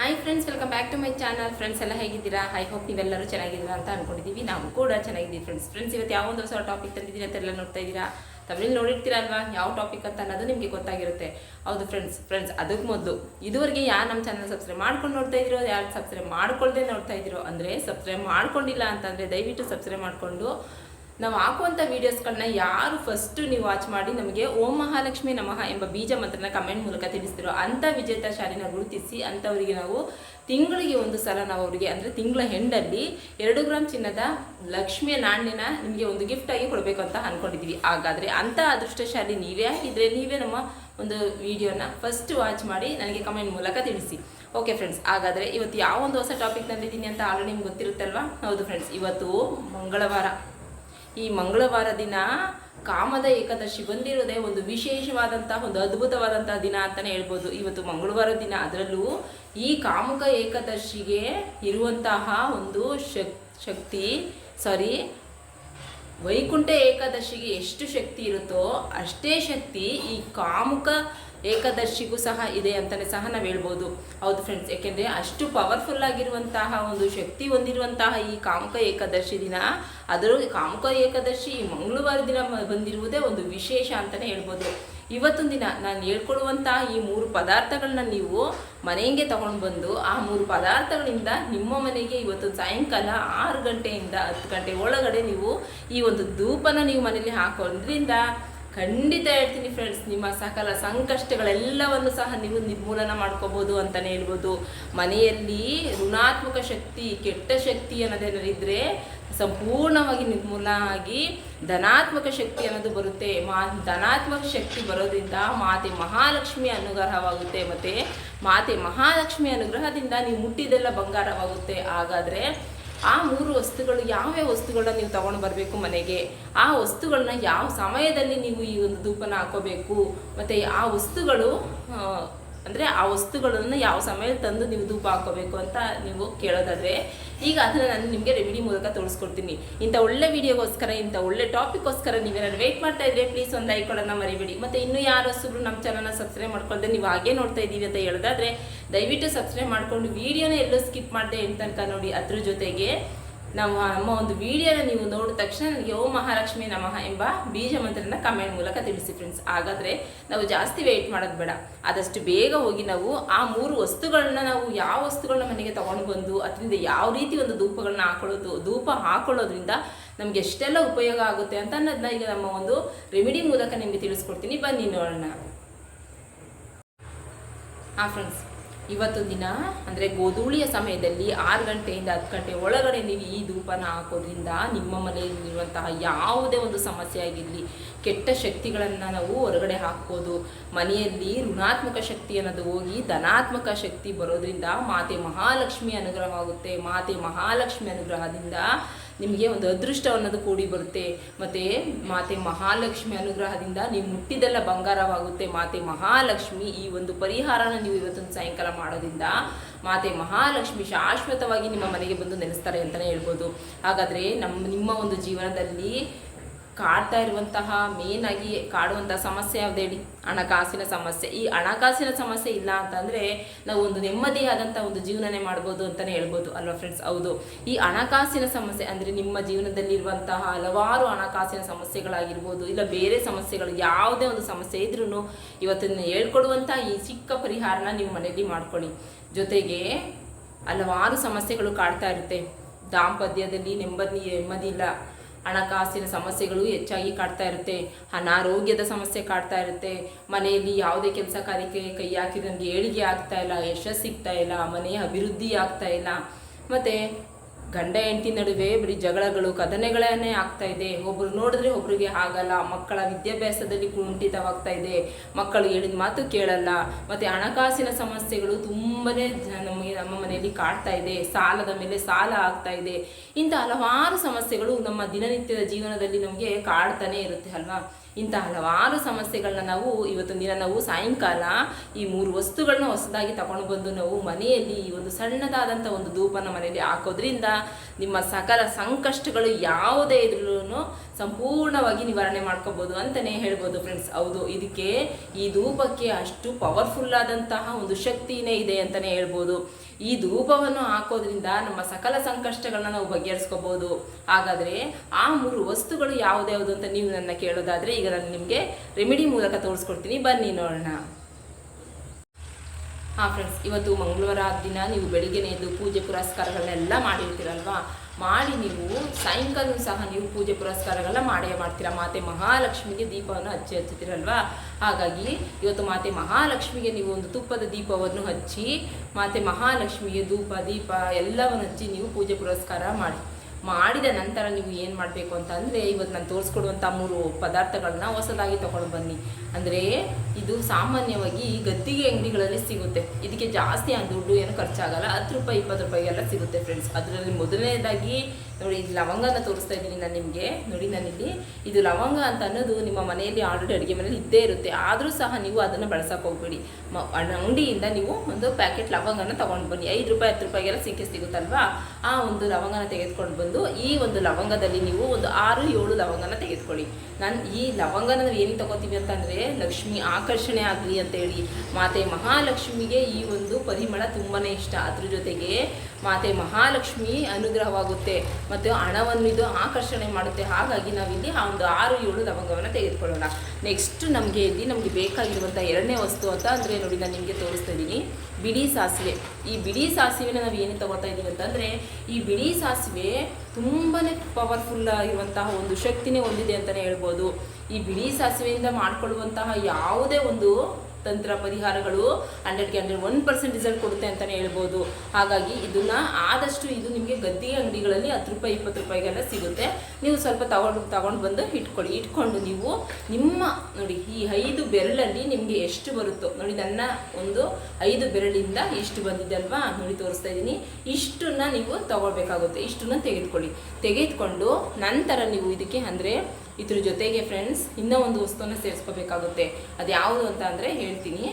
Hi friends welcome back to my channel friends ಎಲ್ಲ ಹೇಗಿದ್ದೀರಾ? I hope ನೀವೆಲ್ಲರೂ ಚೆನ್ನಾಗಿದ್ದೀರಾ ಅಂತ ಅನ್ಕೊಂಡಿದ್ದೀವಿ ನಾವು ಕೂಡ ಚೆನ್ನಾಗಿದ್ದೀವಿ ಫ್ರೆಂಡ್ಸ್ ಫ್ರೆಂಡ್ಸ್ ಇವತ್ತು ಯಾವೊಂದು ಹೊಸ ಟಾಪಿಕ್ ತಂದಿದ್ದೀನಿ ಅಂತ ಎಲ್ಲ ನೋಡ್ತಾ ಇದ್ದೀರಾ? ತಮಿಳ್ ನೋಡಿರ್ತೀರಲ್ವಾ ಯಾವ ಟಾಪಿಕ್ ಅಂತ ಅನ್ನೋದು ನಿಮಗೆ ಗೊತ್ತಾಗಿರುತ್ತೆ. ಹೌದು ಫ್ರೆಂಡ್ಸ್ ಫ್ರೆಂಡ್ಸ್ ಅದಕ್ಕೆ ಮೊದಲು ಇದುವರೆಗೆ ಯಾರು ನಮ್ಮ ಚಾನಲ್ ಸಬ್ಸ್ಕ್ರೈಬ್ ಮಾಡ್ಕೊಂಡು ನೋಡ್ತಾ ಇದ್ದೀರೋ, ಯಾರು ಸಬ್ಸ್ಕ್ರೈಬ್ ಮಾಡ್ಕೊಳ್ಳದೆ ನೋಡ್ತಾ ಇದ್ದೀರೋ ಅಂದರೆ ಸಬ್ಸ್ಕ್ರೈಬ್ ಮಾಡ್ಕೊಂಡಿಲ್ಲ ಅಂತಂದರೆ ದಯವಿಟ್ಟು ಸಬ್ಸ್ಕ್ರೈಬ್ ಮಾಡಿಕೊಂಡು ನಾವು ಹಾಕುವಂಥ ವೀಡಿಯೋಸ್ಗಳನ್ನ ಯಾರು ಫಸ್ಟು ನೀವು ವಾಚ್ ಮಾಡಿ ನಮಗೆ ಓಂ ಮಹಾಲಕ್ಷ್ಮಿ ನಮಃ ಎಂಬ ಬೀಜ ಮಂತ್ರನ ಕಮೆಂಟ್ ಮೂಲಕ ತಿಳಿಸ್ತಿರೋ ಅಂಥ ವಿಜೇತ ಶಾಲಿನ ಗುರುತಿಸಿ ಅಂಥವರಿಗೆ ನಾವು ತಿಂಗಳಿಗೆ ಒಂದು ಸಲ ನಾವು ಅವರಿಗೆ ಅಂದರೆ ತಿಂಗಳ ಹೆಂಡಲ್ಲಿ ಎರಡು ಗ್ರಾಮ್ ಚಿನ್ನದ ಲಕ್ಷ್ಮಿಯ ನಾಣ್ಯನ ನಿಮಗೆ ಒಂದು ಗಿಫ್ಟ್ ಆಗಿ ಕೊಡಬೇಕು ಅಂತ ಅಂದ್ಕೊಂಡಿದ್ವಿ ಹಾಗಾದರೆ ಅಂಥ ಅದೃಷ್ಟಶಾಲಿ ನೀವೇ ಆಗಿದ್ರೆ ನೀವೇ ನಮ್ಮ ಒಂದು ವಿಡಿಯೋನ ಫಸ್ಟ್ ವಾಚ್ ಮಾಡಿ ನನಗೆ ಕಮೆಂಟ್ ಮೂಲಕ ತಿಳಿಸಿ. ಓಕೆ ಫ್ರೆಂಡ್ಸ್ ಹಾಗಾದರೆ ಇವತ್ತು ಯಾವ ಒಂದು ಹೊಸ ಟಾಪಿಕ್ ತಂದಿದ್ದೀನಿ ಅಂತ ಆಲ್ರೆಡಿ ನಿಮ್ಗೆ ಗೊತ್ತಿರುತ್ತಲ್ವಾ? ಹೌದು ಫ್ರೆಂಡ್ಸ್ ಇವತ್ತು ಮಂಗಳವಾರ. ಈ ಮಂಗಳವಾರ ದಿನ ಕಾಮದ ಏಕಾದಶಿ ಬಂದಿರೋದೇ ಒಂದು ವಿಶೇಷವಾದಂತಹ ಒಂದು ಅದ್ಭುತವಾದಂತಹ ದಿನ ಅಂತಾನೆ ಹೇಳ್ಬೋದು. ಇವತ್ತು ಮಂಗಳವಾರ ದಿನ. ಅದರಲ್ಲೂ ಈ ಕಾಮುಕ ಏಕಾದಶಿಗೆ ಇರುವಂತಹ ಒಂದು ಶಕ್, ಶಕ್ತಿ ಸಾರಿ ವೈಕುಂಠ ಏಕಾದಶಿಗೆ ಎಷ್ಟು ಶಕ್ತಿ ಇರುತ್ತೋ ಅಷ್ಟೇ ಶಕ್ತಿ ಈ ಕಾಮುಕ ಏಕಾದಶಿಗೂ ಸಹ ಇದೆ ಅಂತಲೇ ಸಹ ನಾವು ಹೇಳ್ಬೋದು. ಹೌದು ಫ್ರೆಂಡ್ಸ್ ಯಾಕೆಂದರೆ ಅಷ್ಟು ಪವರ್ಫುಲ್ ಆಗಿರುವಂತಹ ಒಂದು ಶಕ್ತಿ ಹೊಂದಿರುವಂತಹ ಈ ಕಾಮುಕ ಏಕದರ್ಶಿ ದಿನ, ಅದರ ಕಾಮುಕ ಈ ಮಂಗಳವಾರ ದಿನ ಬಂದಿರುವುದೇ ಒಂದು ವಿಶೇಷ ಅಂತಲೇ ಹೇಳ್ಬೋದು. ಇವತ್ತೊಂದು ದಿನ ನಾನು ಹೇಳ್ಕೊಡುವಂತಹ ಈ ಮೂರು ಪದಾರ್ಥಗಳನ್ನ ನೀವು ಮನೆಗೆ ತಗೊಂಡು ಬಂದು, ಆ ಮೂರು ಪದಾರ್ಥಗಳಿಂದ ನಿಮ್ಮ ಮನೆಗೆ ಇವತ್ತು ಸಾಯಂಕಾಲ ಆರು ಗಂಟೆಯಿಂದ ಹತ್ತು ಗಂಟೆ ಒಳಗಡೆ ನೀವು ಈ ಒಂದು ಧೂಪನ ನೀವು ಮನೆಯಲ್ಲಿ ಹಾಕೋದ್ರಿಂದ ಖಂಡಿತ ಹೇಳ್ತೀನಿ ಫ್ರೆಂಡ್ಸ್ ನಿಮ್ಮ ಸಕಲ ಸಂಕಷ್ಟಗಳೆಲ್ಲವನ್ನು ಸಹ ನೀವು ನಿರ್ಮೂಲನ ಮಾಡ್ಕೋಬೋದು ಅಂತಲೇ ಹೇಳ್ಬೋದು. ಮನೆಯಲ್ಲಿ ಋಣಾತ್ಮಕ ಶಕ್ತಿ, ಕೆಟ್ಟ ಶಕ್ತಿ ಅನ್ನೋದೇನಾರಿದ್ರೆ ಸಂಪೂರ್ಣವಾಗಿ ನಿರ್ಮೂಲನ ಆಗಿ ಧನಾತ್ಮಕ ಶಕ್ತಿ ಅನ್ನೋದು ಬರುತ್ತೆ. ಮಾ, ಧನಾತ್ಮಕ ಶಕ್ತಿ ಬರೋದ್ರಿಂದ ಮಾತೆ ಮಹಾಲಕ್ಷ್ಮಿ ಅನುಗ್ರಹವಾಗುತ್ತೆ. ಮತ್ತು ಮಾತೆ ಮಹಾಲಕ್ಷ್ಮಿ ಅನುಗ್ರಹದಿಂದ ನೀವು ಮುಟ್ಟಿದೆಲ್ಲ ಬಂಗಾರವಾಗುತ್ತೆ. ಹಾಗಾದರೆ ಆ ಮೂರು ವಸ್ತುಗಳು ಯಾವ್ಯಾವ ವಸ್ತುಗಳನ್ನ ನೀವು ತಗೊಂಡು ಬರಬೇಕು ಮನೆಗೆ? ಆ ವಸ್ತುಗಳನ್ನ ಯಾವ ಸಮಯದಲ್ಲಿ ನೀವು ಈ ಒಂದು ಧೂಪನ ಹಾಕೋಬೇಕು? ಮತ್ತು ಆ ವಸ್ತುಗಳು ಅಂದರೆ ಆ ವಸ್ತುಗಳನ್ನು ಯಾವ ಸಮಯ ತಂದು ನೀವು ಧೂಪ ಹಾಕೋಬೇಕು ಅಂತ ನೀವು ಕೇಳೋದಾದರೆ, ಈಗ ಅದನ್ನು ನಾನು ನಿಮಗೆ ರೆಮಿಡಿ ಮೂಲಕ ತೋರಿಸ್ಕೊಡ್ತೀನಿ. ಇಂಥ ಒಳ್ಳೆ ವಿಡಿಯೋಗೋಸ್ಕರ ಇಂಥ ಒಳ್ಳೆ ಟಾಪಿಕ್ಗೋಸ್ಕರ ನೀವೇನಾದ್ರು ವೇಟ್ ಮಾಡ್ತಾ ಇದ್ರೆ ಪ್ಲೀಸ್ ಒಂದು ಲೈಕ್ ಕೊಡೋಣ ಮರಿಬೇಡಿ. ಮತ್ತು ಇನ್ನೂ ಯಾರು ನಮ್ಮ ಚಾನಲ್ನ ಸಬ್ಸ್ಕ್ರೈಬ್ ಮಾಡ್ಕೊಳ್ದೆ ನೀವು ಹಾಗೆ ನೋಡ್ತಾ ಇದ್ದೀವಿ ಅಂತ ಹೇಳೋದಾದ್ರೆ, ದಯವಿಟ್ಟು ಸಬ್ಸ್ಕ್ರೈಬ್ ಮಾಡ್ಕೊಂಡು ವಿಡಿಯೋನ ಎಲ್ಲೂ ಸ್ಕಿಪ್ ಮಾಡಿದೆ ಅಂತ ನೋಡಿ ಅದ್ರ ಜೊತೆಗೆ ನಾವು ನಮ್ಮ ಒಂದು ವಿಡಿಯೋನ ನೀವು ನೋಡಿದ ತಕ್ಷಣ ನನಗೆ, ಓ ಮಹಾಲಕ್ಷ್ಮಿ ನಮಃ ಎಂಬ ಬೀಜ ಮಂತ್ರನ ಕಮೆಂಟ್ ಮೂಲಕ ತಿಳಿಸಿ ಫ್ರೆಂಡ್ಸ್ ಹಾಗಾದರೆ ನಾವು ಜಾಸ್ತಿ ವೆಯ್ಟ್ ಮಾಡೋದು ಬೇಡ. ಆದಷ್ಟು ಬೇಗ ಹೋಗಿ ನಾವು ಆ ಮೂರು ವಸ್ತುಗಳನ್ನ ನಾವು ಯಾವ ವಸ್ತುಗಳನ್ನ ಮನೆಗೆ ತಗೊಂಡು ಬಂದು, ಅದರಿಂದ ಯಾವ ರೀತಿ ಒಂದು ಧೂಪಗಳನ್ನ ಹಾಕೊಳ್ಳೋದು, ಧೂಪ ಹಾಕೊಳ್ಳೋದ್ರಿಂದ ನಮಗೆ ಎಷ್ಟೆಲ್ಲ ಉಪಯೋಗ ಆಗುತ್ತೆ ಅಂತ ಅನ್ನೋದನ್ನ ಈಗ ನಮ್ಮ ಒಂದು ರೆಮಿಡಿ ಮೂಲಕ ನಿಮಗೆ ತಿಳಿಸ್ಕೊಡ್ತೀನಿ. ಬನ್ನಿ ನೋಡೋಣ. ಹಾಂ ಫ್ರೆಂಡ್ಸ್ ಇವತ್ತು ದಿನ, ಅಂದರೆ ಗೋಧೂಳಿಯ ಸಮಯದಲ್ಲಿ ಆರು ಗಂಟೆಯಿಂದ ಹತ್ತು ಗಂಟೆ ಒಳಗಡೆ ನೀವು ಈ ಧೂಪನ ಹಾಕೋದ್ರಿಂದ ನಿಮ್ಮ ಮನೆಯಲ್ಲಿರುವಂತಹ ಯಾವುದೇ ಒಂದು ಸಮಸ್ಯೆ ಆಗಿರಲಿ, ಕೆಟ್ಟ ಶಕ್ತಿಗಳನ್ನು ನಾವು ಹೊರಗಡೆ ಹಾಕ್ಬೋದು. ಮನೆಯಲ್ಲಿ ಋಣಾತ್ಮಕ ಶಕ್ತಿ ಅನ್ನೋದು ಹೋಗಿ ಧನಾತ್ಮಕ ಶಕ್ತಿ ಬರೋದ್ರಿಂದ ಮಾತೆ ಮಹಾಲಕ್ಷ್ಮಿ ಅನುಗ್ರಹವಾಗುತ್ತೆ. ಮಾತೆ ಮಹಾಲಕ್ಷ್ಮಿ ಅನುಗ್ರಹದಿಂದ ನಿಮಗೆ ಒಂದು ಅದೃಷ್ಟ ಅನ್ನೋದು ಕೂಡಿ ಬರುತ್ತೆ. ಮತ್ತು ಮಾತೆ ಮಹಾಲಕ್ಷ್ಮಿ ಅನುಗ್ರಹದಿಂದ ನೀವು ಮುಟ್ಟಿದೆಲ್ಲ ಬಂಗಾರವಾಗುತ್ತೆ. ಮಾತೆ ಮಹಾಲಕ್ಷ್ಮಿ ಈ ಒಂದು ಪರಿಹಾರನ ನೀವು ಇವತ್ತೊಂದು ಸಾಯಂಕಾಲ ಮಾಡೋದ್ರಿಂದ ಮಾತೆ ಮಹಾಲಕ್ಷ್ಮಿ ಶಾಶ್ವತವಾಗಿ ನಿಮ್ಮ ಮನೆಗೆ ಬಂದು ನೆಲೆಸ್ತಾರೆ ಅಂತಲೇ ಹೇಳ್ಬೋದು. ಹಾಗಾದರೆ ನಮ್ಮ ನಿಮ್ಮ ಒಂದು ಜೀವನದಲ್ಲಿ ಕಾಡ್ತಾ ಇರುವಂತಹ ಮೇನ್ ಆಗಿ ಕಾಡುವಂತಹ ಸಮಸ್ಯೆ ಯಾವ್ದು ಹೇಳಿ? ಹಣಕಾಸಿನ ಸಮಸ್ಯೆ. ಈ ಹಣಕಾಸಿನ ಸಮಸ್ಯೆ ಇಲ್ಲ ಅಂತಂದರೆ ನಾವು ಒಂದು ನೆಮ್ಮದಿಯಾದಂಥ ಒಂದು ಜೀವನನೇ ಮಾಡ್ಬೋದು ಅಂತಲೇ ಹೇಳ್ಬೋದು ಅಲ್ವಾ ಫ್ರೆಂಡ್ಸ್ ಹೌದು. ಈ ಹಣಕಾಸಿನ ಸಮಸ್ಯೆ ಅಂದರೆ ನಿಮ್ಮ ಜೀವನದಲ್ಲಿರುವಂತಹ ಹಲವಾರು ಹಣಕಾಸಿನ ಸಮಸ್ಯೆಗಳಾಗಿರ್ಬೋದು, ಇಲ್ಲ ಬೇರೆ ಸಮಸ್ಯೆಗಳು, ಯಾವುದೇ ಒಂದು ಸಮಸ್ಯೆ ಇದ್ರೂ ಇವತ್ತಿನ ಹೇಳ್ಕೊಡುವಂಥ ಈ ಚಿಕ್ಕ ಪರಿಹಾರನ ನೀವು ಮನೆಯಲ್ಲಿ ಮಾಡ್ಕೊಳ್ಳಿ. ಜೊತೆಗೆ ಹಲವಾರು ಸಮಸ್ಯೆಗಳು ಕಾಡ್ತಾ ಇರುತ್ತೆ. ದಾಂಪತ್ಯದಲ್ಲಿ ನೆಮ್ಮದಿ ನೆಮ್ಮದಿ ಇಲ್ಲ. ಹಣಕಾಸಿನ ಸಮಸ್ಯೆಗಳು ಹೆಚ್ಚಾಗಿ ಕಾಡ್ತಾ ಇರುತ್ತೆ, ಅನಾರೋಗ್ಯದ ಸಮಸ್ಯೆ ಕಾಡ್ತಾ ಇರುತ್ತೆ, ಮನೆಯಲ್ಲಿ ಯಾವುದೇ ಕೆಲಸ ಕಾರ್ಯಕ್ಕೆ ಕೈ ಹಾಕಿದ್ರೆ ನಮಗೆ ಏಳಿಗೆ ಆಗ್ತಾ ಇಲ್ಲ, ಯಶಸ್ಸು ಸಿಗ್ತಾ ಇಲ್ಲ ಮನೆಯ ಅಭಿವೃದ್ಧಿ ಆಗ್ತಾ ಇಲ್ಲ. ಮತ್ತು ಗಂಡ ಹೆಂಡತಿ ನಡುವೆ ಬರೀ ಜಗಳಗಳು, ಕದನೆಗಳನ್ನೇ ಆಗ್ತಾ ಇದೆ. ಒಬ್ರು ನೋಡಿದ್ರೆ ಒಬ್ರಿಗೆ ಆಗಲ್ಲ ಮಕ್ಕಳ ವಿದ್ಯಾಭ್ಯಾಸದಲ್ಲಿ ಕುಂಠಿತವಾಗ್ತಾ ಇದೆ. ಮಕ್ಕಳು ಹೇಳಿದ ಮಾತು ಕೇಳಲ್ಲ. ಮತ್ತು ಹಣಕಾಸಿನ ಸಮಸ್ಯೆಗಳು ತುಂಬನೇ ನಮಗೆ ನಮ್ಮ ಮನೆಯಲ್ಲಿ ಕಾಡ್ತಾ ಇದೆ. ಸಾಲದ ಮೇಲೆ ಸಾಲ ಆಗ್ತಾ ಇದೆ. ಇಂಥ ಹಲವಾರು ಸಮಸ್ಯೆಗಳು ನಮ್ಮ ದಿನನಿತ್ಯದ ಜೀವನದಲ್ಲಿ ನಮಗೆ ಕಾಡ್ತಾನೆ ಇರುತ್ತೆ, ಅಲ್ವಾ? ಇಂಥ ಹಲವಾರು ಸಮಸ್ಯೆಗಳನ್ನ ನಾವು ಇವತ್ತು ದಿನ ನಾವು ಸಾಯಂಕಾಲ ಈ ಮೂರು ವಸ್ತುಗಳನ್ನ ಹೊಸದಾಗಿ ತಗೊಂಡು ಬಂದು ನಾವು ಮನೆಯಲ್ಲಿ ಈ ಒಂದು ಸಣ್ಣದಾದಂಥ ಒಂದು ಧೂಪನ ಮನೆಯಲ್ಲಿ ಹಾಕೋದ್ರಿಂದ ನಿಮ್ಮ ಸಕಲ ಸಂಕಷ್ಟಗಳು ಯಾವುದೇ ಇದ್ರೂ ಸಂಪೂರ್ಣವಾಗಿ ನಿವಾರಣೆ ಮಾಡ್ಕೋಬೋದು ಅಂತಲೇ ಹೇಳ್ಬೋದು ಫ್ರೆಂಡ್ಸ್ ಹೌದು, ಇದಕ್ಕೆ ಈ ಧೂಪಕ್ಕೆ ಅಷ್ಟು ಪವರ್ಫುಲ್ ಆದಂತಹ ಒಂದು ಶಕ್ತಿನೇ ಇದೆ ಅಂತಲೇ ಹೇಳ್ಬೋದು. ಈ ಧೂಪವನ್ನು ಹಾಕೋದ್ರಿಂದ ನಮ್ಮ ಸಕಲ ಸಂಕಷ್ಟಗಳನ್ನ ನಾವು ಬಗೆಹರಿಸ್ಕೋಬಹುದು ಹಾಗಾದ್ರೆ ಆ ಮೂರು ವಸ್ತುಗಳು ಯಾವ್ದ್ಯಾವ್ದು ಅಂತ ನೀವು ನನ್ನ ಕೇಳೋದಾದ್ರೆ ಈಗ ನಾನು ನಿಮಗೆ ರೆಮಿಡಿ ಮೂಲಕ ತೋರಿಸ್ಕೊಡ್ತೀನಿ. ಬನ್ನಿ ನೋಡೋಣ. ಹಾಂ ಫ್ರೆಂಡ್ಸ್ ಇವತ್ತು ಮಂಗಳವಾರ ದಿನ ನೀವು ಬೆಳಿಗ್ಗೆನೇ ಎದ್ದು ಪೂಜೆ ಪುರಸ್ಕಾರಗಳನ್ನೆಲ್ಲ ಮಾಡಿರ್ತೀರಲ್ವಾ? ಮಾಡಿ ನೀವು ಸಾಯಂಕಾಲ ಸಹ ನೀವು ಪೂಜೆ ಪುರಸ್ಕಾರಗಳನ್ನ ಮಾಡೇ ಮಾಡ್ತೀರಾ? ಮಾತೆ ಮಹಾಲಕ್ಷ್ಮಿಗೆ ದೀಪವನ್ನು ಹಚ್ಚಿ ಹಚ್ಚುತ್ತೀರಲ್ವಾ? ಹಾಗಾಗಿ ಇವತ್ತು ಮಾತೆ ಮಹಾಲಕ್ಷ್ಮಿಗೆ ನೀವು ಒಂದು ತುಪ್ಪದ ದೀಪವನ್ನು ಹಚ್ಚಿ, ಮಾತೆ ಮಹಾಲಕ್ಷ್ಮಿಗೆ ಧೂಪ, ದೀಪ ಎಲ್ಲವನ್ನು ಹಚ್ಚಿ ನೀವು ಪೂಜೆ ಪುರಸ್ಕಾರ ಮಾಡಿ. ಮಾಡಿದ ನಂತರ ನೀವು ಏನು ಮಾಡಬೇಕು ಅಂತ ಅಂದರೆ ಇವತ್ತು ನಾನು ತೋರಿಸ್ಕೊಡುವಂಥ ಮೂರು ಪದಾರ್ಥಗಳನ್ನ ಹೊಸದಾಗಿ ತೊಗೊಂಡು ಬನ್ನಿ. ಅಂದರೆ ಇದು ಸಾಮಾನ್ಯವಾಗಿ ಗದ್ದಿಗೆ ಅಂಗಡಿಗಳಲ್ಲಿ ಸಿಗುತ್ತೆ. ಇದಕ್ಕೆ ಜಾಸ್ತಿ ಆ ದುಡ್ಡು ಏನು ಖರ್ಚಾಗಲ್ಲ. ಹತ್ತು ರೂಪಾಯಿ, ಇಪ್ಪತ್ತು ರೂಪಾಯಿಗೆಲ್ಲ ಸಿಗುತ್ತೆ ಫ್ರೆಂಡ್ಸ್ ಅದರಲ್ಲಿ ಮೊದಲನೇದಾಗಿ ನೋಡಿ, ಇದು ಲವಂಗನ ತೋರಿಸ್ತಾ ಇದ್ದೀನಿ ನಾನು ನಿಮಗೆ. ನೋಡಿ ನಾನಿಲ್ಲಿ ಇದು ಲವಂಗ ಅಂತ ಅನ್ನೋದು ನಿಮ್ಮ ಮನೆಯಲ್ಲಿ ಆಲ್ರೆಡಿ ಅಡುಗೆ ಮನೆಯಲ್ಲಿ ಇದ್ದೇ ಇರುತ್ತೆ. ಆದರೂ ಸಹ ನೀವು ಅದನ್ನು ಬಳಸೋಕೆ ಹೋಗ್ಬೇಡಿ. ಮ ಅಂಗಡಿಯಿಂದ ನೀವು ಒಂದು ಪ್ಯಾಕೆಟ್ ಲವಂಗನ ತೊಗೊಂಡು ಬನ್ನಿ. ಐದು ರೂಪಾಯಿ, ಹತ್ತು ರೂಪಾಯಿಗೆಲ್ಲ ಸಿಕ್ಕೇ ಸಿಗುತ್ತಲ್ವಾ? ಆ ಒಂದು ಲವಂಗನ ತೆಗೆದುಕೊಂಡು ಬಂದು ಈ ಒಂದು ಲವಂಗದಲ್ಲಿ ನೀವು ಒಂದು ಆರು ಏಳು ಲವಂಗನ ತೆಗೆದುಕೊಳ್ಳಿ. ನಾನು ಈ ಲವಂಗನ ನಾವು ಏನು ತಗೋತೀವಿ ಅಂತಂದರೆ ಲಕ್ಷ್ಮಿ ಆಕರ್ಷಣೆ ಆಗಲಿ ಅಂತೇಳಿ ಮಾತೆ ಮಹಾಲಕ್ಷ್ಮಿಗೆ ಈ ಒಂದು ಪರಿಮಳ ತುಂಬಾ ಇಷ್ಟ. ಅದ್ರ ಜೊತೆಗೆ ಮಾತೆ ಮಹಾಲಕ್ಷ್ಮಿ ಅನುಗ್ರಹವಾಗುತ್ತೆ ಮತ್ತು ಹಣವನ್ನು ಇದು ಆಕರ್ಷಣೆ ಮಾಡುತ್ತೆ. ಹಾಗಾಗಿ ನಾವಿಲ್ಲಿ ಆ ಒಂದು ಆರು ಏಳು ಲವಂಗವನ್ನು ತೆಗೆದುಕೊಳ್ಳೋಣ. ನೆಕ್ಸ್ಟ್ ನಮಗೆ ಇಲ್ಲಿ ನಮಗೆ ಬೇಕಾಗಿರುವಂಥ ಎರಡನೇ ವಸ್ತು ಅಂತ ಅಂದರೆ ನೋಡಿ ನಾನು ನಿಮಗೆ ತೋರಿಸ್ತಾ ಇದ್ದೀನಿ. ಬಿಡಿ ಸಾಸಿವೆ. ಈ ಬಿಡಿ ಸಾಸಿವೆನ ನಾವು ಏನು ತಗೋತಾ ಇದ್ದೀವಿ ಅಂತಂದರೆ ಈ ಬಿಡಿ ಸಾಸಿವೆ ತುಂಬಾ ಪವರ್ಫುಲ್ ಆಗಿರುವಂತಹ ಒಂದು ಶಕ್ತಿನೇ ಹೊಂದಿದೆ ಅಂತಲೇ ಹೇಳ್ಬೋದು. ಈ ಬಿಳಿ ಸಾಸಿವೆಯಿಂದ ಮಾಡ್ಕೊಳ್ಳುವಂತಹ ಯಾವುದೇ ಒಂದು ತಂತ್ರ ಪರಿಹಾರಗಳು ಹಂಡ್ರೆಡ್ಗೆ ಹಂಡ್ರೆಡ್ ಒನ್ ಪರ್ಸೆಂಟ್ ರಿಸಲ್ಟ್ ಕೊಡುತ್ತೆ ಅಂತಲೇ ಹೇಳ್ಬೋದು. ಹಾಗಾಗಿ ಇದನ್ನ ಆದಷ್ಟು ಇದು ನಿಮಗೆ ಗದ್ದೆ ಅಂಗಡಿಗಳಲ್ಲಿ ಹತ್ತು ರೂಪಾಯಿ, ಇಪ್ಪತ್ತು ರೂಪಾಯಿಗೆಲ್ಲ ಸಿಗುತ್ತೆ. ನೀವು ಸ್ವಲ್ಪ ತಗೊಂಡು ತಗೊಂಡು ಬಂದು ಇಟ್ಕೊಳ್ಳಿ. ಇಟ್ಕೊಂಡು ನೀವು ನಿಮ್ಮ ನೋಡಿ ಈ ಐದು ಬೆರಳಲ್ಲಿ ನಿಮಗೆ ಎಷ್ಟು ಬರುತ್ತೋ, ನೋಡಿ ನನ್ನ ಒಂದು ಐದು ಬೆರಳಿಂದ ಇಷ್ಟು ಬಂದಿದೆ ಅಲ್ವಾ? ನೋಡಿ ತೋರಿಸ್ತಾ ಇದ್ದೀನಿ. ಇಷ್ಟನ್ನ ನೀವು ತಗೊಳ್ಬೇಕಾಗುತ್ತೆ. ಇಷ್ಟನ್ನ ತೆಗೆದುಕೊಳ್ಳಿ. ತೆಗೆದುಕೊಂಡು ನಂತರ ನೀವು ಇದಕ್ಕೆ ಅಂದರೆ ಇದ್ರ ಜೊತೆಗೆ ಫ್ರೆಂಡ್ಸ್ ಇನ್ನೂ ಒಂದು ವಸ್ತುವನ್ನು ಸೇರಿಸ್ಕೋಬೇಕಾಗುತ್ತೆ. ಅದು ಯಾವುದು ಅಂತ ಅಂದರೆ ಹೇಳ್ತೀನಿ,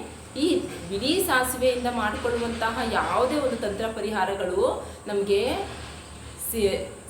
ಈ ಬಿಳಿ ಸಾಸಿವೆಯಿಂದ ಮಾಡಿಕೊಳ್ಳುವಂತಹ ಯಾವುದೇ ಒಂದು ತಂತ್ರ ಪರಿಹಾರಗಳು ನಮಗೆ ಸಿ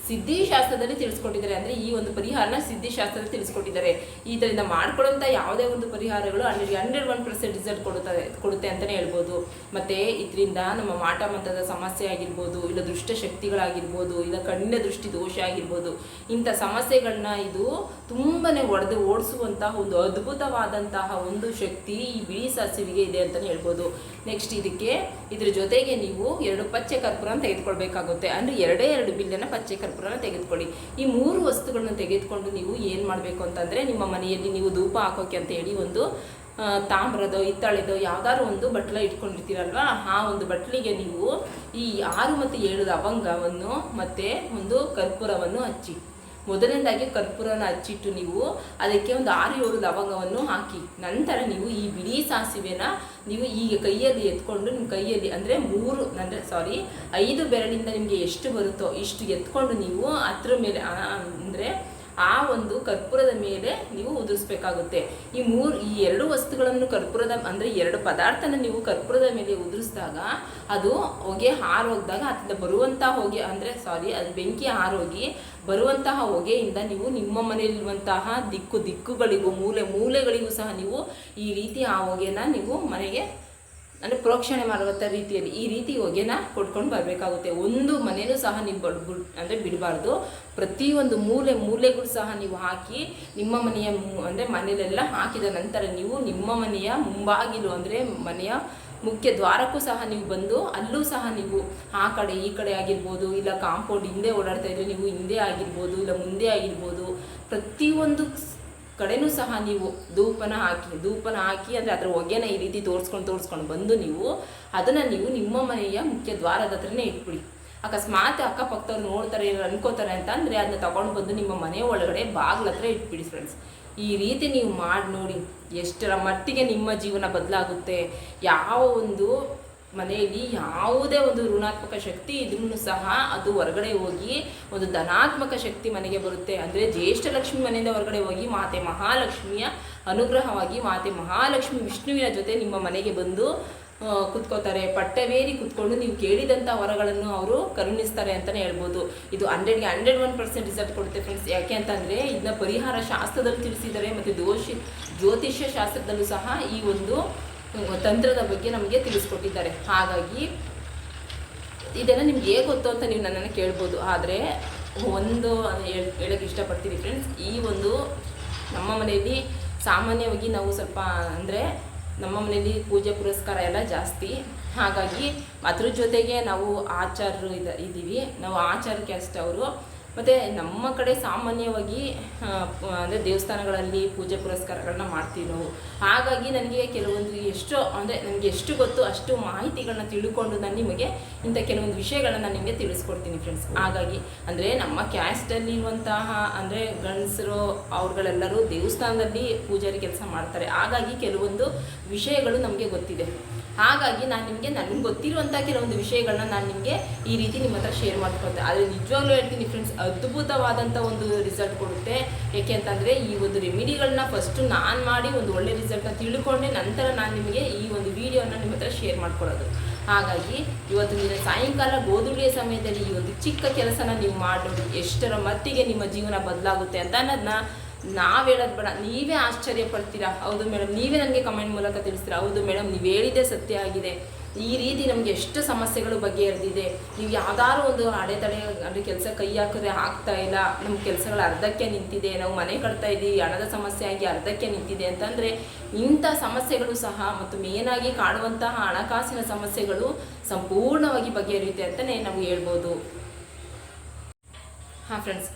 ಸಿದ್ಧಿಶಾಸ್ತ್ರದಲ್ಲಿ ತಿಳಿಸ್ಕೊಟ್ಟಿದ್ದಾರೆ ಅಂದರೆ ಈ ಒಂದು ಪರಿಹಾರನ ಸಿದ್ಧಿಶಾಸ್ತ್ರದಲ್ಲಿ ತಿಳಿಸ್ಕೊಟ್ಟಿದ್ದಾರೆ. ಈ ಥರದಿಂದ ಮಾಡ್ಕೊಳ್ಳೋಂಥ ಯಾವುದೇ ಒಂದು ಪರಿಹಾರಗಳು hundred hundred one percent result ಕೊಡುತ್ತದೆ, ಕೊಡುತ್ತೆ ಅಂತಲೇ ಹೇಳ್ಬೋದು. ಮತ್ತು ಇದರಿಂದ ನಮ್ಮ ಮಾಟ ಮಂತ್ರದ ಸಮಸ್ಯೆ ಆಗಿರ್ಬೋದು, ಇಲ್ಲ ದುಷ್ಟ ಶಕ್ತಿಗಳಾಗಿರ್ಬೋದು, ಇಲ್ಲ ಕಣ್ಣಿನ ದೃಷ್ಟಿ ದೋಷ ಆಗಿರ್ಬೋದು, ಇಂಥ ಸಮಸ್ಯೆಗಳನ್ನ ಇದು ತುಂಬಾ ಒಡೆದು ಓಡಿಸುವಂತಹ ಒಂದು ಅದ್ಭುತವಾದಂತಹ ಒಂದು ಶಕ್ತಿ ಈ ಬಿಳಿ ಸಾಸಿವೆಗೆ ಇದೆ ಅಂತಲೇ ಹೇಳ್ಬೋದು. ನೆಕ್ಸ್ಟ್ ಇದಕ್ಕೆ ಇದ್ರ ಜೊತೆಗೆ ನೀವು ಎರಡು ಪಚ್ಚೆ ಕರ್ಪೂರನ ತೆಗೆದುಕೊಳ್ಬೇಕಾಗುತ್ತೆ. ಅಂದರೆ ಎರಡೇ ಎರಡು ಬಿಲ್ಲನ್ನು ಪಚ್ಚೆ ಕರ್ಪೂರನ ತೆಗೆದುಕೊಳ್ಳಿ. ಈ ಮೂರು ವಸ್ತುಗಳನ್ನ ತೆಗೆದುಕೊಂಡು ನೀವು ಏನು ಮಾಡಬೇಕು ಅಂತಂದರೆ ನಿಮ್ಮ ಮನೆಯಲ್ಲಿ ನೀವು ಧೂಪ ಹಾಕೋಕೆ ಅಂತ ಹೇಳಿ ಒಂದು ತಾಮ್ರದೋ, ಹಿತ್ತಾಳೆದೋ ಯಾವ್ದಾದ್ರು ಒಂದು ಬಟ್ಲ ಇಟ್ಕೊಂಡಿರ್ತೀರಲ್ವಾ? ಆ ಒಂದು ಬಟ್ಲಿಗೆ ನೀವು ಈ ಆರು ಮತ್ತು ಏಳು ಲವಂಗವನ್ನು ಮತ್ತು ಒಂದು ಕರ್ಪೂರವನ್ನು ಹಚ್ಚಿ. ಮೊದಲನೇದಾಗಿ ಕರ್ಪೂರನ ಹಚ್ಚಿಟ್ಟು ನೀವು ಅದಕ್ಕೆ ಒಂದು ಆರು ಏಳು ಲವಂಗವನ್ನು ಹಾಕಿ. ನಂತರ ನೀವು ಈ ಬಿಳಿ ಸಾಸಿವೆನ ನೀವು ಈಗ ಕೈಯಲ್ಲಿ ಎತ್ಕೊಂಡು ನಿಮ್ಮ ಕೈಯಲ್ಲಿ ಅಂದರೆ ಮೂರು ಅಂದರೆ ಸಾರಿ ಐದು ಬೆರಳಿಂದ ನಿಮಗೆ ಎಷ್ಟು ಬರುತ್ತೋ ಇಷ್ಟು ಎತ್ಕೊಂಡು ನೀವು ಅದ್ರ ಮೇಲೆ ಅಂದರೆ ಆ ಒಂದು ಕರ್ಪೂರದ ಮೇಲೆ ನೀವು ಉದುರಿಸ್ಬೇಕಾಗುತ್ತೆ. ಈ ಮೂರು, ಈ ಎರಡು ವಸ್ತುಗಳನ್ನು ಕರ್ಪೂರದ, ಅಂದರೆ ಎರಡು ಪದಾರ್ಥನ ನೀವು ಕರ್ಪೂರದ ಮೇಲೆ ಉದುರಿಸಿದಾಗ ಅದು ಹೊಗೆ ಹಾರೋಗ್ದಾಗ ಅದರಿಂದ ಬರುವಂತಹ ಹೊಗೆ, ಅಂದರೆ ಸಾರಿ ಅದು ಬೆಂಕಿ ಹಾರೋಗಿ ಬರುವಂತಹ ಹೊಗೆಯಿಂದ ನೀವು ನಿಮ್ಮ ಮನೆಯಲ್ಲಿರುವಂತಹ ದಿಕ್ಕು ದಿಕ್ಕುಗಳಿಗೂ ಮೂಲೆ ಮೂಲೆಗಳಿಗೂ ಸಹ ನೀವು ಈ ರೀತಿ ಆ ಹೊಗೆನ ನೀವು ಮನೆಗೆ ಅಂದರೆ ಪ್ರೋಕ್ಷಣೆ ಮಾಡುವಂಥ ರೀತಿಯಲ್ಲಿ ಈ ರೀತಿ ಹೊಗೆನ ಕೊಟ್ಕೊಂಡು ಬರಬೇಕಾಗುತ್ತೆ. ಒಂದು ಮನೆಯೂ ಸಹ ನೀವು ಬಿಡ್ ಅಂದರೆ ಬಿಡಬಾರ್ದು. ಪ್ರತಿಯೊಂದು ಮೂಲೆ ಮೂಲೆಗಳು ಸಹ ನೀವು ಹಾಕಿ ನಿಮ್ಮ ಮನೆಯ ಅಂದರೆ ಮನೆಯಲ್ಲೆಲ್ಲ ಹಾಕಿದ ನಂತರ ನೀವು ನಿಮ್ಮ ಮನೆಯ ಮುಂಬಾಗಿಲು ಅಂದರೆ ಮನೆಯ ಮುಖ್ಯ ದ್ವಾರಕ್ಕೂ ಸಹ ನೀವು ಬಂದು ಅಲ್ಲೂ ಸಹ ನೀವು ಆ ಕಡೆ ಈ ಕಡೆ ಆಗಿರ್ಬೋದು, ಇಲ್ಲ ಕಾಂಪೌಂಡ್ ಹಿಂದೆ ಓಡಾಡ್ತಾ ಇದ್ರೆ ನೀವು ಹಿಂದೆ ಆಗಿರ್ಬೋದು, ಇಲ್ಲ ಮುಂದೆ ಆಗಿರ್ಬೋದು, ಪ್ರತಿಯೊಂದು ಕಡೆನೂ ಸಹ ನೀವು ಧೂಪನ ಹಾಕಿ ಧೂಪನ ಹಾಕಿ ಅಂದರೆ ಅದರ ಹೊಗೆನ ಈ ರೀತಿ ತೋರಿಸ್ಕೊಂಡು ತೋರಿಸ್ಕೊಂಡು ಬಂದು ನೀವು ಅದನ್ನು ನೀವು ನಿಮ್ಮ ಮನೆಯ ಮುಖ್ಯ ದ್ವಾರದ ಹತ್ರನೇ ಇಟ್ಬಿಡಿ. ಅಕಸ್ಮಾತ್ ಅಕ್ಕಪಕ್ಕದವ್ರು ನೋಡ್ತಾರೆ ಅನ್ಕೋತಾರೆ ಅಂತ ಅಂದರೆ ಅದನ್ನ ತಗೊಂಡು ಬಂದು ನಿಮ್ಮ ಮನೆ ಒಳಗಡೆ ಬಾಗ್ಲ ಹತ್ರ ಇಟ್ಬಿಡಿ ಫ್ರೆಂಡ್ಸ್ ಈ ರೀತಿ ನೀವು ಮಾಡಿ ನೋಡಿ ಎಷ್ಟರ ಮಟ್ಟಿಗೆ ನಿಮ್ಮ ಜೀವನ ಬದಲಾಗುತ್ತೆ, ಯಾವ ಒಂದು ಮನೆಯಲ್ಲಿ ಯಾವುದೇ ಒಂದು ಋಣಾತ್ಮಕ ಶಕ್ತಿ ಇದ್ರೂ ಸಹ ಅದು ಹೊರಗಡೆ ಹೋಗಿ ಒಂದು ಧನಾತ್ಮಕ ಶಕ್ತಿ ಮನೆಗೆ ಬರುತ್ತೆ. ಅಂದರೆ ಜ್ಯೇಷ್ಠ ಲಕ್ಷ್ಮಿ ಮನೆಯಿಂದ ಹೊರಗಡೆ ಹೋಗಿ ಮಾತೆ ಮಹಾಲಕ್ಷ್ಮಿಯ ಅನುಗ್ರಹವಾಗಿ ಮಾತೆ ಮಹಾಲಕ್ಷ್ಮಿ ವಿಷ್ಣುವಿನ ಜೊತೆ ನಿಮ್ಮ ಮನೆಗೆ ಬಂದು ಕುತ್ಕೋತಾರೆ. ಪಟ್ಟವೇರಿ ಕುತ್ಕೊಂಡು ನೀವು ಕೇಳಿದಂಥ ವರಗಳನ್ನು ಅವರು ಕರುಣಿಸ್ತಾರೆ ಅಂತಲೇ ಹೇಳ್ಬೋದು. ಇದು ಹಂಡ್ರೆಡ್ಗೆ ಹಂಡ್ರೆಡ್ ಒನ್ ಪರ್ಸೆಂಟ್ ರಿಸಲ್ಟ್ ಕೊಡುತ್ತೆ ಫ್ರೆಂಡ್ಸ್ ಯಾಕೆ ಅಂತಂದರೆ ಇದನ್ನ ಪರಿಹಾರ ಶಾಸ್ತ್ರದಲ್ಲಿ ತಿಳಿಸಿದ್ದಾರೆ ಮತ್ತು ದೋಷಿ ಜ್ಯೋತಿಷ್ಯ ಶಾಸ್ತ್ರದಲ್ಲೂ ಸಹ ಈ ಒಂದು ತಂತ್ರದ ಬಗ್ಗೆ ನಮಗೆ ತಿಳಿಸ್ಕೊಟ್ಟಿದ್ದಾರೆ. ಹಾಗಾಗಿ ಇದೆಲ್ಲ ನಿಮ್ಗೆ ಹೇಗೆ ಗೊತ್ತು ಅಂತ ನೀವು ನನ್ನನ್ನು ಕೇಳ್ಬೋದು. ಆದರೆ ಒಂದು ಹೇಳೋಕ್ಕೆ ಇಷ್ಟಪಡ್ತೀನಿ ಫ್ರೆಂಡ್ಸ್ ಈ ಒಂದು ನಮ್ಮ ಮನೆಯಲ್ಲಿ ಸಾಮಾನ್ಯವಾಗಿ ನಾವು ಸ್ವಲ್ಪ ಅಂದರೆ ನಮ್ಮ ಮನೆಯಲ್ಲಿ ಪೂಜೆ ಪುರಸ್ಕಾರ ಎಲ್ಲ ಜಾಸ್ತಿ. ಹಾಗಾಗಿ ಅದ್ರ ಜೊತೆಗೆ ನಾವು ಆಚಾರರು ಇದ, ಇದ್ದೀವಿ. ನಾವು ಆಚಾರಕ್ಕೆ ಅಷ್ಟೇ ಅವರು ಮತ್ತು ನಮ್ಮ ಕಡೆ ಸಾಮಾನ್ಯವಾಗಿ ಅಂದರೆ ದೇವಸ್ಥಾನಗಳಲ್ಲಿ ಪೂಜೆ ಪುರಸ್ಕಾರಗಳನ್ನ ಮಾಡ್ತೀವಿ ನಾವು ಹಾಗಾಗಿ ನನಗೆ ಕೆಲವೊಂದು ಎಷ್ಟು ಅಂದರೆ ನನಗೆ ಎಷ್ಟು ಗೊತ್ತು ಅಷ್ಟು ಮಾಹಿತಿಗಳನ್ನ ತಿಳ್ಕೊಂಡು ನಾನು ನಿಮಗೆ ಇಂಥ ಕೆಲವೊಂದು ವಿಷಯಗಳನ್ನ ನಿಮಗೆ ತಿಳಿಸ್ಕೊಡ್ತೀನಿ ಫ್ರೆಂಡ್ಸ್ ಹಾಗಾಗಿ ಅಂದರೆ ನಮ್ಮ ಕ್ಯಾಸ್ಟಲ್ಲಿ ಇರುವಂತಹ ಅಂದರೆ ಗಂಡಸರು ಅವ್ರುಗಳೆಲ್ಲರೂ ದೇವಸ್ಥಾನದಲ್ಲಿ ಪೂಜಾರಿ ಕೆಲಸ ಮಾಡ್ತಾರೆ. ಹಾಗಾಗಿ ಕೆಲವೊಂದು ವಿಷಯಗಳು ನಮಗೆ ಗೊತ್ತಿದೆ. ಹಾಗಾಗಿ ನಾನು ನಿಮಗೆ ನನಗೆ ಗೊತ್ತಿರುವಂಥ ಕೆಲವೊಂದು ವಿಷಯಗಳನ್ನ ನಾನು ನಿಮಗೆ ಈ ರೀತಿ ನಿಮ್ಮ ಹತ್ರ ಶೇರ್ ಮಾಡ್ಕೊಳ್ತೆ. ಆದರೆ ನಿಜವಾಗ್ಲೂ ಹೇಳ್ತೀನಿ ಫ್ರೆಂಡ್ಸ್ ಅದ್ಭುತವಾದಂಥ ಒಂದು ರಿಸಲ್ಟ್ ಕೊಡುತ್ತೆ. ಯಾಕೆ ಅಂತಂದರೆ ಈ ಒಂದು ರೆಮಿಡಿಗಳನ್ನ ಫಸ್ಟು ನಾನು ಮಾಡಿ ಒಂದು ಒಳ್ಳೆ ರಿಸಲ್ಟ್ನ ತಿಳ್ಕೊಂಡೆ ನಂತರ ನಾನು ನಿಮಗೆ ಈ ಒಂದು ವಿಡಿಯೋನ ನಿಮ್ಮ ಹತ್ರ ಶೇರ್ ಮಾಡ್ಕೊಳ್ಳೋದು ಹಾಗಾಗಿ ಇವತ್ತು ದಿನ ಸಾಯಂಕಾಲ ಗೋಧುಳಿಯ ಸಮಯದಲ್ಲಿ ಈ ಒಂದು ಚಿಕ್ಕ ಕೆಲಸನ ನೀವು ಮಾಡೋದು ಎಷ್ಟರ ಮಟ್ಟಿಗೆ ನಿಮ್ಮ ಜೀವನ ಬದಲಾಗುತ್ತೆ ಅಂತ ಅನ್ನೋದನ್ನ ನಾವು ಹೇಳೋದು ಬೇಡ. ನೀವೇ ಆಶ್ಚರ್ಯ ಪಡ್ತೀರಾ ಹೌದು ಮೇಡಮ್ ನೀವೇ ನನಗೆ ಕಮೆಂಟ್ ಮೂಲಕ ತಿಳಿಸ್ತೀರಾ? ಹೌದು ಮೇಡಮ್ ನೀವು ಹೇಳಿದ್ದೇ ಸತ್ಯ ಆಗಿದೆ. ಈ ರೀತಿ ನಮಗೆ ಎಷ್ಟು ಸಮಸ್ಯೆಗಳು ಬಗೆಹರಿದಿದೆ, ನೀವು ಯಾವ್ದಾದ್ರು ಒಂದು ಅಡೆತಡೆ ಅಂದರೆ ಕೆಲಸ ಕೈ ಹಾಕಿದ್ರೆ ಆಗ್ತಾ ಇಲ್ಲ ನಮ್ಮ ಕೆಲಸಗಳು ಅರ್ಧಕ್ಕೆ ನಿಂತಿದೆ, ನಾವು ಮನೆ ಕಟ್ತಾ ಇದ್ದೀವಿ, ಹಣದ ಸಮಸ್ಯೆ ಆಗಿ ಅರ್ಧಕ್ಕೆ ನಿಂತಿದೆ ಅಂತಂದರೆ ಇಂಥ ಸಮಸ್ಯೆಗಳು ಸಹ ಮತ್ತು ಮೇನಾಗಿ ಕಾಡುವಂತಹ ಹಣಕಾಸಿನ ಸಮಸ್ಯೆಗಳು ಸಂಪೂರ್ಣವಾಗಿ ಬಗೆಹರಿಯುತ್ತೆ ಅಂತಲೇ ನಾವು ಹೇಳ್ಬೋದು. ಹಾಂ ಫ್ರೆಂಡ್ಸ್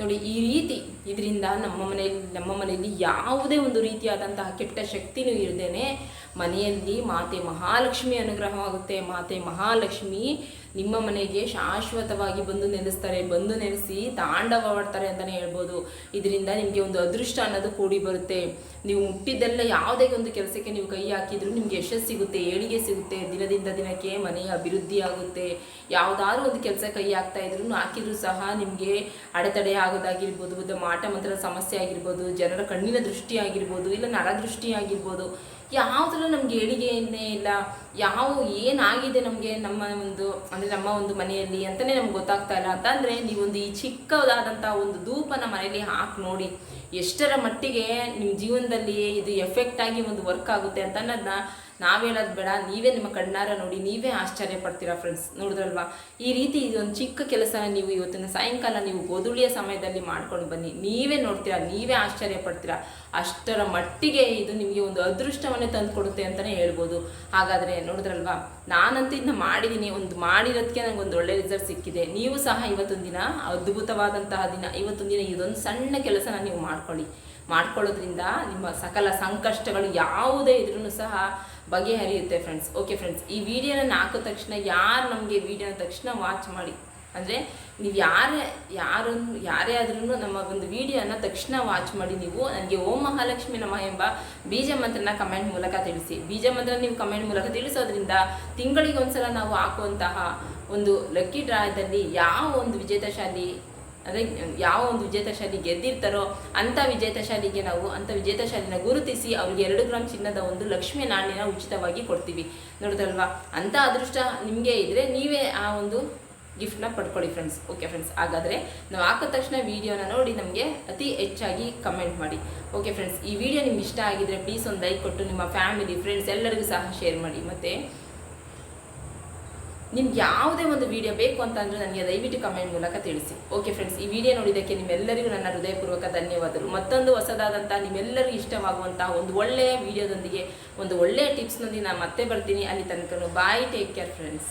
ನೋಡಿ, ಈ ರೀತಿ ಇದರಿಂದ ನಮ್ಮ ಮನೆಯಲ್ಲಿ ನಮ್ಮ ಮನೆಯಲ್ಲಿ ಯಾವುದೇ ಒಂದು ರೀತಿಯಾದಂತಹ ಕೆಟ್ಟ ಶಕ್ತಿನೂ ಇರದೇನೆ ಮನೆಯಲ್ಲಿ ಮಾತೆ ಮಹಾಲಕ್ಷ್ಮಿ ಅನುಗ್ರಹವಾಗುತ್ತೆ. ಮಾತೆ ಮಹಾಲಕ್ಷ್ಮಿ ನಿಮ್ಮ ಮನೆಗೆ ಶಾಶ್ವತವಾಗಿ ಬಂದು ನೆಲೆಸ್ತಾರೆ ಬಂದು ನೆಲೆಸಿ ತಾಂಡವಾಡ್ತಾರೆ ಅಂತಲೇ ಹೇಳ್ಬೋದು. ಇದರಿಂದ ನಿಮಗೆ ಒಂದು ಅದೃಷ್ಟ ಅನ್ನೋದು ಕೂಡಿ ಬರುತ್ತೆ. ನೀವು ಹುಟ್ಟಿದ್ದೆಲ್ಲ ಯಾವುದೇ ಒಂದು ಕೆಲಸಕ್ಕೆ ನೀವು ಕೈ ಹಾಕಿದ್ರು ನಿಮ್ಗೆ ಯಶಸ್ಸು ಸಿಗುತ್ತೆ, ಏಳಿಗೆ ಸಿಗುತ್ತೆ. ದಿನದಿಂದ ದಿನಕ್ಕೆ ಮನೆಯ ಅಭಿವೃದ್ಧಿ ಆಗುತ್ತೆ. ಯಾವುದಾದ್ರೂ ಒಂದು ಕೆಲಸ ಕೈ ಹಾಕ್ತಾ ಇದ್ರು ಹಾಕಿದ್ರು ಸಹ ನಿಮಗೆ ಅಡೆತಡೆ ಆಗೋದಾಗಿರ್ಬೋದು ಮಾಟ ಮಂತ್ರ ಸಮಸ್ಯೆ ಆಗಿರ್ಬೋದು, ಜನರ ಕಣ್ಣಿನ ದೃಷ್ಟಿ ಆಗಿರ್ಬೋದು, ಇಲ್ಲ ನರದೃಷ್ಟಿ ಆಗಿರ್ಬೋದು. ಯಾವುದ್ರಲ್ಲೂ ನಮಗೆ ಏಳಿಗೆಯೇ ಇಲ್ಲ. ಯಾವ ಏನಾಗಿದೆ ನಮಗೆ ನಮ್ಮ ಒಂದು, ಅಂದರೆ ನಮ್ಮ ಒಂದು ಮನೆಯಲ್ಲಿ ಅಂತಲೇ ನಮ್ಗೆ ಗೊತ್ತಾಗ್ತಾ ಇಲ್ಲ. ಅಂತಂದರೆ ನೀವೊಂದು ಈ ಚಿಕ್ಕದಾದಂಥ ಒಂದು ಧೂಪನ ಮನೆಯಲ್ಲಿ ಹಾಕಿ ನೋಡಿ, ಎಷ್ಟರ ಮಟ್ಟಿಗೆ ನಿಮ್ಮ ಜೀವನದಲ್ಲಿ ಇದು ಎಫೆಕ್ಟ್ ಆಗಿ ಒಂದು ವರ್ಕ್ ಆಗುತ್ತೆ ಅಂತ ಅನ್ನೋದನ್ನ ನಾವು ಹೇಳೋದು ಬೇಡ. ನೀವೇ ನಿಮ್ಮ ಕಣ್ಣಾರ ನೋಡಿ, ನೀವೇ ಆಶ್ಚರ್ಯ ಪಡ್ತೀರಾ ಫ್ರೆಂಡ್ಸ್ ನೋಡಿದ್ರಲ್ವಾ? ಈ ರೀತಿ ಇದೊಂದು ಚಿಕ್ಕ ಕೆಲಸನ ನೀವು ಇವತ್ತಿನ ಸಾಯಂಕಾಲ ನೀವು ಗೋಧುಳಿಯ ಸಮಯದಲ್ಲಿ ಮಾಡ್ಕೊಂಡು ಬನ್ನಿ. ನೀವೇ ನೋಡ್ತೀರಾ, ನೀವೇ ಆಶ್ಚರ್ಯ ಪಡ್ತೀರಾ. ಅಷ್ಟರ ಮಟ್ಟಿಗೆ ಇದು ನಿಮಗೆ ಒಂದು ಅದೃಷ್ಟವನ್ನೇ ತಂದು ಕೊಡುತ್ತೆ ಅಂತಲೇ ಹೇಳ್ಬೋದು. ಹಾಗಾದರೆ ನೋಡಿದ್ರಲ್ವಾ? ನಾನಂತೂ ಇದನ್ನ ಮಾಡಿದ್ದೀನಿ ಒಂದು ಮಾಡಿರೋದಕ್ಕೆ ನನಗೆ ಒಂದು ಒಳ್ಳೆ ರಿಸಲ್ಟ್ ಸಿಕ್ಕಿದೆ. ನೀವು ಸಹ ಇವತ್ತೊಂದು ದಿನ ಅದ್ಭುತವಾದಂತಹ ದಿನ, ಇವತ್ತೊಂದು ದಿನ ಇದೊಂದು ಸಣ್ಣ ಕೆಲಸನ ನೀವು ಮಾಡ್ಕೊಳ್ಳಿ. ಮಾಡ್ಕೊಳ್ಳೋದ್ರಿಂದ ನಿಮ್ಮ ಸಕಲ ಸಂಕಷ್ಟಗಳು ಯಾವುದೇ ಇದ್ರೂ ಸಹ ಬಗೆಹರಿಯುತ್ತೆ ಫ್ರೆಂಡ್ಸ್ ಓಕೆ ಫ್ರೆಂಡ್ಸ್ ಈ ವಿಡಿಯೋನ ಹಾಕಿದ ತಕ್ಷಣ ಯಾರು ನಮಗೆ ವಿಡಿಯೋನ ತಕ್ಷಣ ವಾಚ್ ಮಾಡಿ ಅಂದರೆ ನೀವು ಯಾರೇ, ಯಾರನ್ನು, ಯಾರೇ ಆದ್ರೂ ನಮ್ಮ ಒಂದು ವಿಡಿಯೋನ ತಕ್ಷಣ ವಾಚ್ ಮಾಡಿ ನೀವು ನನಗೆ ಓಂ ಮಹಾಲಕ್ಷ್ಮಿ ನಮ ಎಂಬ ಬೀಜ ಮಂತ್ರನ ಕಮೆಂಟ್ ಮೂಲಕ ತಿಳಿಸಿ. ಬೀಜ ಮಂತ್ರ ನೀವು ಕಮೆಂಟ್ ಮೂಲಕ ತಿಳಿಸೋದ್ರಿಂದ ತಿಂಗಳಿಗೆ ಒಂದ್ಸಲ ನಾವು ಹಾಕುವಂತಹ ಒಂದು ಲಕ್ಕಿ ಡ್ರಾದಲ್ಲಿ ಯಾವ ಒಂದು ವಿಜೇತಶಾಲಿ, ಅಂದರೆ ಯಾವ ಒಂದು ವಿಜೇತ ಶಾಲಿ ಗೆದ್ದಿರ್ತಾರೋ ಅಂಥ ವಿಜೇತಶಾಲಿಗೆ ನಾವು ಅಂಥ ವಿಜೇತಶಾಲಿನ ಗುರುತಿಸಿ ಅವ್ರಿಗೆ ಎರಡು ಗ್ರಾಮ್ ಚಿನ್ನದ ಒಂದು ಲಕ್ಷ್ಮಿ ನಾಣ್ಯನ ಉಚಿತವಾಗಿ ಕೊಡ್ತೀವಿ. ನೋಡಿದ್ರಲ್ವಾ? ಅಂಥ ಅದೃಷ್ಟ ನಿಮಗೆ ಇದ್ದರೆ ನೀವೇ ಆ ಒಂದು ಗಿಫ್ಟ್ನ ಪಡ್ಕೊಳ್ಳಿ ಫ್ರೆಂಡ್ಸ್ ಓಕೆ ಫ್ರೆಂಡ್ಸ್ ಹಾಗಾದರೆ ನಾವು ಹಾಕಿದ ತಕ್ಷಣ ವೀಡಿಯೋನ ನೋಡಿ ನಮಗೆ ಅತಿ ಹೆಚ್ಚಾಗಿ ಕಮೆಂಟ್ ಮಾಡಿ. ಓಕೆ ಫ್ರೆಂಡ್ಸ್ ಈ ವಿಡಿಯೋ ನಿಮ್ಗೆ ಇಷ್ಟ ಆಗಿದ್ರೆ ಪ್ಲೀಸ್ ಒಂದು ಲೈಕ್ ಕೊಟ್ಟು ನಿಮ್ಮ ಫ್ಯಾಮಿಲಿ ಫ್ರೆಂಡ್ಸ್ ಎಲ್ಲರಿಗೂ ಸಹ ಶೇರ್ ಮಾಡಿ. ಮತ್ತು ನಿಮ್ಗೆ ಯಾವುದೇ ಒಂದು ವಿಡಿಯೋ ಬೇಕು ಅಂತಂದರೆ ನನಗೆ ದಯವಿಟ್ಟು ಕಮೆಂಟ್ ಮೂಲಕ ತಿಳಿಸಿ. ಓಕೆ ಫ್ರೆಂಡ್ಸ್ ಈ ವಿಡಿಯೋ ನೋಡಿದ್ದಕ್ಕೆ ನಿಮ್ಮೆಲ್ಲರಿಗೂ ನನ್ನ ಹೃದಯಪೂರ್ವಕ ಧನ್ಯವಾದಗಳು. ಮತ್ತೊಂದು ಹೊಸದಾದಂಥ ನಿಮ್ಮೆಲ್ಲರಿಗೂ ಇಷ್ಟವಾಗುವಂಥ ಒಂದು ಒಳ್ಳೆಯ ವಿಡಿಯೋದೊಂದಿಗೆ ಒಂದು ಒಳ್ಳೆಯ ಟಿಪ್ಸ್ನೊಂದಿಗೆ ನಾನು ಮತ್ತೆ ಬರ್ತೀನಿ. ಅಲ್ಲಿ ತನಕ ಬಾಯ್ ಟೇಕ್ ಕೇರ್ ಫ್ರೆಂಡ್ಸ್